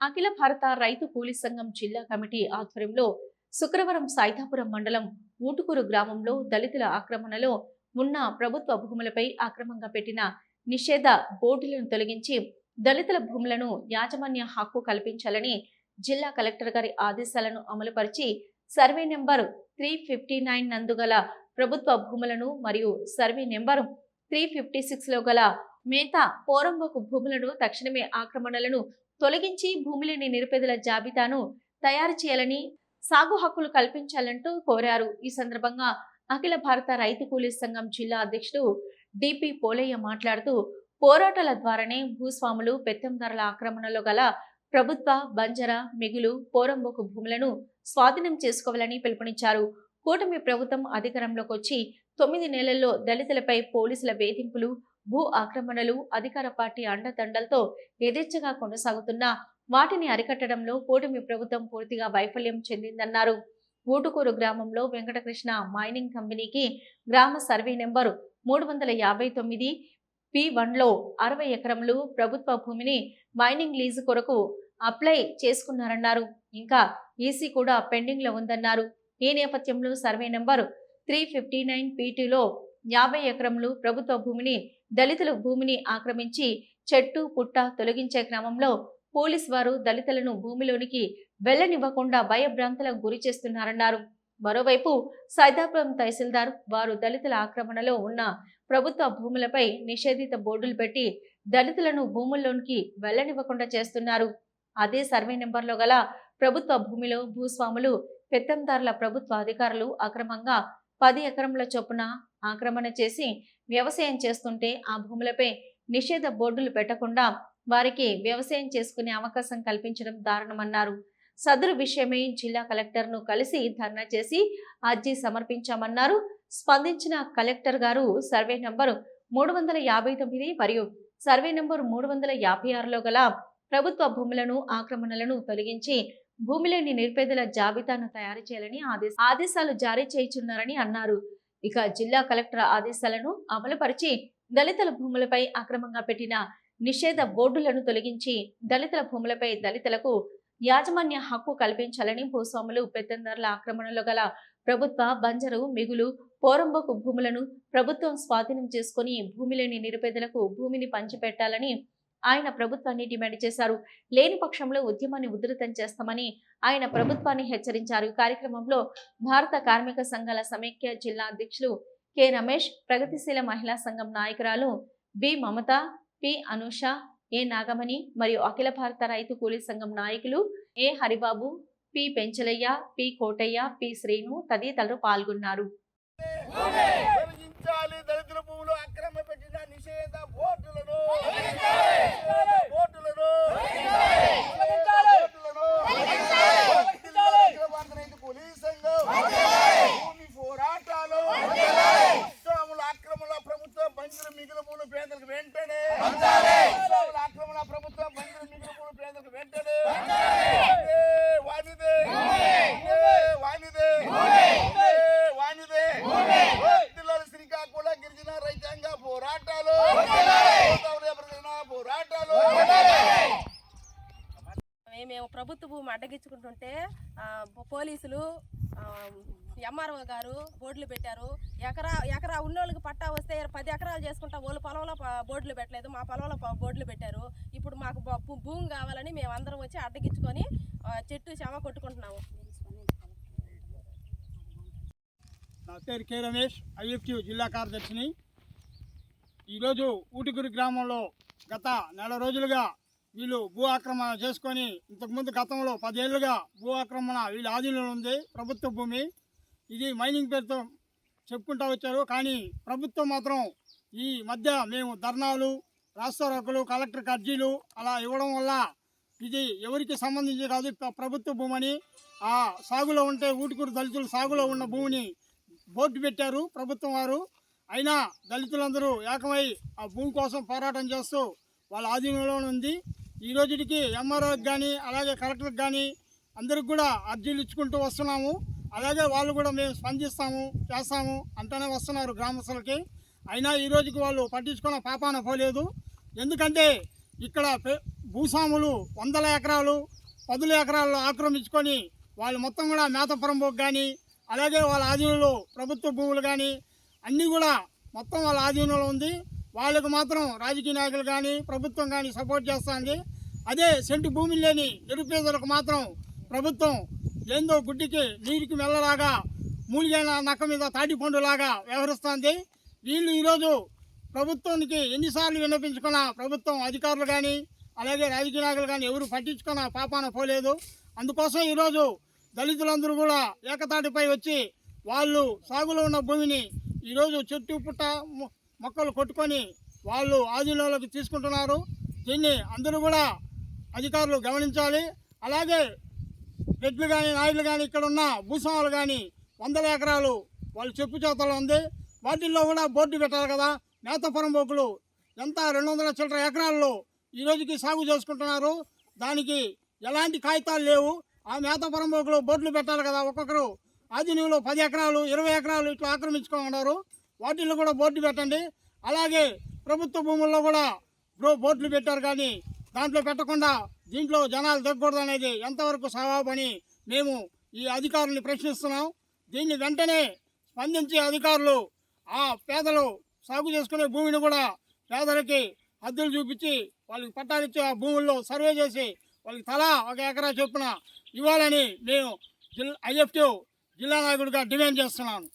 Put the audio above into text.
అఖిల భారత రైతు కూలీ సంఘం జిల్లా కమిటీ ఆధ్వర్యంలో శుక్రవారం సైతాపురం మండలం ఊటుకూరు గ్రామంలో దళితుల ఆక్రమణలో ఉన్న ప్రభుత్వ భూములపై అక్రమంగా పెట్టిన నిషేధ బోర్డులను తొలగించి దళితుల భూములను యాజమాన్య హక్కు కల్పించాలని జిల్లా కలెక్టర్ గారి ఆదేశాలను అమలుపరిచి survey number three fifty nine నందుగల ప్రభుత్వ భూములను మరియు సర్వే నెంబర్ త్రీ ఫిఫ్టీ సిక్స్లో గల మేత పోరంబోకు భూములను తక్షణమే ఆక్రమణలను తొలగించి భూమిలేని నిరుపేదల జాబితాను తయారు చేయాలని సాగు హక్కులు కల్పించాలంటూ కోరారు. ఈ సందర్భంగా అఖిల భారత రైతు కూలీ సంఘం జిల్లా అధ్యక్షుడు డిపి పోలయ్య మాట్లాడుతూ పోరాటాల ద్వారానే భూస్వాములు పెత్తందారుల ఆక్రమణలో గల ప్రభుత్వ బంజర మిగులు పోరంబోకు భూములను స్వాధీనం చేసుకోవాలని పిలుపునిచ్చారు. కూటమి ప్రభుత్వం అధికారంలోకి వచ్చి తొమ్మిది నెలల్లో దళితులపై పోలీసుల వేధింపులు భూ ఆక్రమణలు అధికార పార్టీ అండదండలతో యథేచ్ఛగా కొనసాగుతున్నా వాటిని అరికట్టడంలో కూటమి ప్రభుత్వం పూర్తిగా వైఫల్యం చెందిందన్నారు. ఊటుకూరు గ్రామంలో వెంకటకృష్ణ మైనింగ్ కంపెనీకి గ్రామ సర్వే నెంబరు మూడు వందల యాభై తొమ్మిది పి వన్లో అరవై ఎకరములు ప్రభుత్వ భూమిని మైనింగ్ లీజు కొరకు అప్లై చేసుకున్నారన్నారు. ఇంకా ఈసీ కూడా పెండింగ్లో ఉందన్నారు. ఈ నేపథ్యంలో survey number three fifty nine పీటీలో యాభై ఎకరములు ప్రభుత్వ భూమిని దళితుల భూమిని ఆక్రమించి చెట్టు పుట్ట తొలగించే క్రమంలో పోలీస్ వారు దళితులను భూమిలోనికి వెళ్ళనివ్వకుండా భయభ్రాంతులకు గురి చేస్తున్నారన్నారు. మరోవైపు సైదాపురం తహసీల్దార్ వారు దళితుల ఆక్రమణలో ఉన్న ప్రభుత్వ భూములపై నిషేధిత బోర్డులు పెట్టి దళితులను భూముల్లోనికి వెళ్ళనివ్వకుండా చేస్తున్నారు. అదే సర్వే నెంబర్లో గల ప్రభుత్వ భూమిలో భూస్వాములు పెత్తందారుల ప్రభుత్వ అధికారులు అక్రమంగా పది ఎకరముల చొప్పున ఆక్రమణ చేసి వ్యవసాయం చేస్తుంటే ఆ భూములపై నిషేధ బోర్డులు పెట్టకుండా వారికి వ్యవసాయం చేసుకునే అవకాశం కల్పించడం దారుణమన్నారు. సదరు విషయమై జిల్లా కలెక్టర్ను కలిసి ధర్నా చేసి అర్జీ సమర్పించామన్నారు. స్పందించిన కలెక్టర్ గారు సర్వే నంబరు మూడు వందల యాభై తొమ్మిది మరియు సర్వే నంబరు మూడు వందల యాభై ఆరులో గల ప్రభుత్వ భూములను ఆక్రమణలను తొలగించి భూమిలేని నిరుపేదల జాబితాను తయారు చేయాలని ఆదేశ ఆదేశాలు జారీ చేయుచున్నారని అన్నారు. ఇక జిల్లా కలెక్టర్ ఆదేశాలను అమలుపరిచి దళితుల భూములపై అక్రమంగా పెట్టిన నిషేధ బోర్డులను తొలగించి దళితుల భూములపై దళితులకు యాజమాన్య హక్కు కల్పించాలని భూస్వాములు పెత్తందారుల ఆక్రమణలో గల ప్రభుత్వ బంజరు మిగులు పోరంబకు భూములను ప్రభుత్వం స్వాధీనం చేసుకుని భూమిలోని నిరుపేదలకు భూమిని పంచిపెట్టాలని ఆయన ప్రభుత్వాన్ని డిమాండ్ చేశారు. లేని పక్షంలో ఉద్యమాన్ని ఉధృతం చేస్తామని ఆయన ప్రభుత్వాన్ని హెచ్చరించారు. ఈ కార్యక్రమంలో భారత కార్మిక సంఘాల సమైక్య జిల్లా అధ్యక్షులు కె. రమేష్ ప్రగతిశీల మహిళా సంఘం నాయకురాలు B. Mamata P. Anusha A. Nagamani మరియు అఖిల భారత రైతు కూలీ సంఘం నాయకులు A. Haribabu P. Penchalaiah P. Kotaiah P. Srinu తదితరులు పాల్గొన్నారు తొలగించాలి దళితుల భూములు అక్రమ పెట్టిన నిషేధ బోర్డులను నిషేధ బోర్డులను నిషేధ బోర్డులను వర్ధిల్లాలి అఖిల భారత రైతు పోలీస్ సంఘం భూమి పోరాటాలు భూస్వాముల ఆక్రమణ ప్రభుత్వ బంజరు మిగిలిన భూములు పేదలకు వెంటనే భూస్వాముల ఆక్రమణ ప్రభుత్వ బంజరు మిగిలిన భూములు పేదలకు వెంటనే ఇదే వానిదే ఇదే వానిదే ఇదే వానిదే వర్ధిల్లాలి శ్రీకాకుళం గిరిజన రైతాంగ పోరాటాలు గోదావరి ప్రజల పోరాటాలు మే- మేము ప్రభుత్వ భూమి అడ్డగించుకుంటుంటే పోలీసులు ఎంఆర్ఓ గారు బోర్డులు పెట్టారు. ఎకరా ఎకరా ఉన్నోళ్ళకి పట్టా వస్తే పది ఎకరాలు చేసుకుంటా వాళ్ళు పొలంలో బోర్డులు పెట్టలేదు. మా పొలంలో బోర్డులు పెట్టారు. ఇప్పుడు మాకు భూమి కావాలని మేము అందరం వచ్చి అడ్డగించుకొని చెట్టు చెమ కొట్టుకుంటున్నాము. నా పేరు కె రమేష్ ఐఎఫ్టీ జిల్లా కార్యదర్శిని. ఈరోజు ఊటిగురి గ్రామంలో గత నెల రోజులుగా వీళ్ళు భూ ఆక్రమణ చేసుకొని ఇంతకుముందు గతంలో పదేళ్ళుగా భూ ఆక్రమణ వీళ్ళ ఆధీనంలో ఉంది ప్రభుత్వ భూమి. ఇది మైనింగ్ పేరుతో చెప్పుకుంటూ వచ్చారు. కానీ ప్రభుత్వం మాత్రం ఈ మధ్య మేము ధర్నాలు రాస్తారోకలు కలెక్టర్ అర్జీలు అలా ఇవ్వడం వల్ల ఇది ఎవరికి సంబంధించి కాదు ప్రభుత్వ భూమని ఆ సాగులో ఉంటే ఊటుకూరు దళితులు సాగులో ఉన్న భూమిని బోర్డు పెట్టారు ప్రభుత్వం వారు. అయినా దళితులందరూ ఏకమై ఆ భూమి కోసం పోరాటం చేస్తూ వాళ్ళ ఆధీనంలో ఉంది. ఈ రోజుకి ఎంఆర్ఓకి కానీ అలాగే కలెక్టర్కి కానీ అందరికి కూడా అర్జీలు ఇచ్చుకుంటూ వస్తున్నాము. అలాగే వాళ్ళు కూడా మేము స్పందిస్తాము చేస్తాము అంటూనే వస్తున్నారు గ్రామస్తులకి. అయినా ఈ రోజుకి వాళ్ళు పట్టించుకున్న పాపాన పోలేదు. ఎందుకంటే ఇక్కడ భూస్వాములు వందల ఎకరాలు పదుల ఎకరాల్లో ఆక్రమించుకొని వాళ్ళు మొత్తం కూడా మేతపురంబోకు కానీ అలాగే వాళ్ళ ఆధీనంలో ప్రభుత్వ భూములు కానీ అన్నీ కూడా మొత్తం వాళ్ళ ఆధీనంలో ఉంది. వాళ్ళకు మాత్రం రాజకీయ నాయకులు కానీ ప్రభుత్వం కానీ సపోర్ట్ చేస్తుంది. అదే సెంటు భూమి లేని నిరుపేదలకు మాత్రం ప్రభుత్వం ఏందో గుడ్డికి నీటికి వెళ్ళలాగా మూలిగైన నక్క మీద తాటిపండులాగా వ్యవహరిస్తుంది. వీళ్ళు ఈరోజు ప్రభుత్వానికి ఎన్నిసార్లు వినిపించుకున్నా ప్రభుత్వం అధికారులు కానీ అలాగే రాజకీయ నాయకులు కానీ ఎవరు పట్టించుకున్న పాపాన పోలేదు. అందుకోసం ఈరోజు దళితులందరూ కూడా ఏకతాటిపై వచ్చి వాళ్ళు సాగులో ఉన్న భూమిని ఈరోజు చెట్టు పుట్ట మొక్కలు కొట్టుకొని వాళ్ళు ఆధీనంలోకి తీసుకుంటున్నారు. దీన్ని అందరూ కూడా అధికారులు గమనించాలి. అలాగే రెడ్లు కానీ నాయుడులు కానీ ఇక్కడ ఉన్న భూస్వాములు కానీ వందల ఎకరాలు వాళ్ళు చెప్పు చేతలో ఉంది. వాటిల్లో కూడా బోర్డు పెట్టాలి కదా. మేతపురం బొగ్గులు ఎంత రెండు వందల చిల్లర ఎకరాల్లో ఈ రోజుకి సాగు చేసుకుంటున్నారు. దానికి ఎలాంటి కాగితాలు లేవు. ఆ మేతపురం బొగ్గులు బోర్డులు పెట్టాలి కదా. ఒక్కొక్కరు ఆధీనంలో పది ఎకరాలు ఇరవై ఎకరాలు ఇట్లా ఆక్రమించుకున్నారు వాటిల్లో కూడా బోర్డు పెట్టండి. అలాగే ప్రభుత్వ భూముల్లో కూడా బ్రో బోర్డులు పెట్టారు కానీ దాంట్లో పెట్టకుండా దీంట్లో జనాలు తగ్గకూడదు అనేది ఎంతవరకు సవాబని మేము ఈ అధికారుల్ని ప్రశ్నిస్తున్నాం. దీన్ని వెంటనే స్పందించే అధికారులు ఆ పేదలు సాగు చేసుకునే భూమిని కూడా పేదలకి హద్దులు చూపించి వాళ్ళకి పట్టాలిచ్చి ఆ భూముల్లో సర్వే చేసి వాళ్ళకి తలా ఒక ఎకరా చొప్పున ఇవ్వాలని మేము జిల్లా ఐఎఫ్టీ జిల్లా నాయకుడిగా డిమాండ్ చేస్తున్నాను.